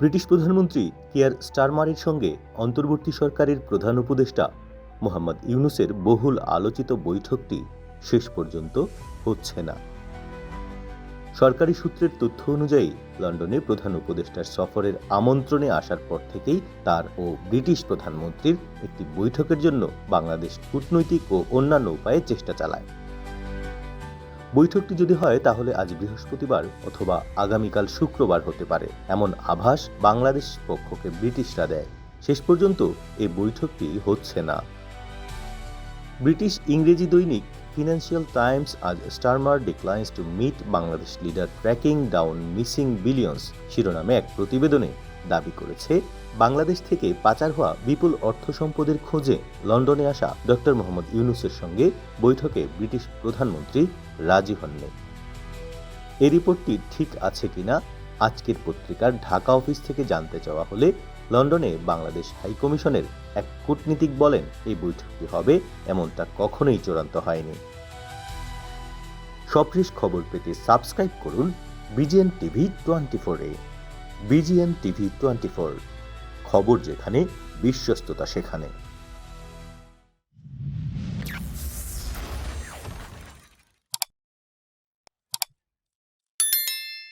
British প্রধানমন্ত্রী কিয়ার স্টারমারের সঙ্গে অন্তর্বর্তী সরকারের প্রধান উপদেষ্টা মোহাম্মদ ইউনুসের বহুল আলোচিত বৈঠকটি শেষ পর্যন্ত হচ্ছে না। সরকারি সূত্রের তথ্য অনুযায়ী লন্ডনে প্রধান উপদেষ্টার সফরের আমন্ত্রণে আসার পর থেকেই তার ও ব্রিটিশ প্রধানমন্ত্রীর একটি বৈঠকের জন্য বাংলাদেশ কূটনৈতিক ও অন্যান্য উপায়ে চেষ্টা চালায়। বৈঠকটি যদি হয়, তাহলে আজ বৃহস্পতিবার অথবা আগামীকাল শুক্রবার হতে পারে, এমন আভাস বাংলাদেশ পক্ষকে ব্রিটিশরা দেয়। শেষ পর্যন্ত এই বৈঠকটি হচ্ছে না। ব্রিটিশ ইংরেজি দৈনিক ফিনান্সিয়াল টাইমস আজ Starmer declines to meet Bangladesh leader tracking down missing billions শিরোনামে এক প্রতিবেদনে দাবি করেছে, বাংলাদেশ থেকে পাচার হওয়া বিপুল অর্থ সম্পদের খোঁজে লন্ডনে আসা ডক্টর মোহাম্মদ ইউনুসের সঙ্গে বৈঠকে ব্রিটিশ প্রধানমন্ত্রী রাজি হননি। এই রিপোর্টটি ঠিক আছে কিনা, আজকের পত্রিকার ঢাকা অফিস থেকে জানতে চাওয়া হলে লন্ডনে বাংলাদেশ হাইকমিশনের এক কূটনীতিক বলেন, এই বৈঠকটি হবে এমনটা কখনোই চূড়ান্ত হয়নি। সবশেষ খবর পেতে সাবস্ক্রাইব করুন বিজিএন টিভি টোয়েন্টি ফোরে বিজিএন টিভি টোয়েন্টি খবর যেখানে বিশ্বস্ততা সেখানে।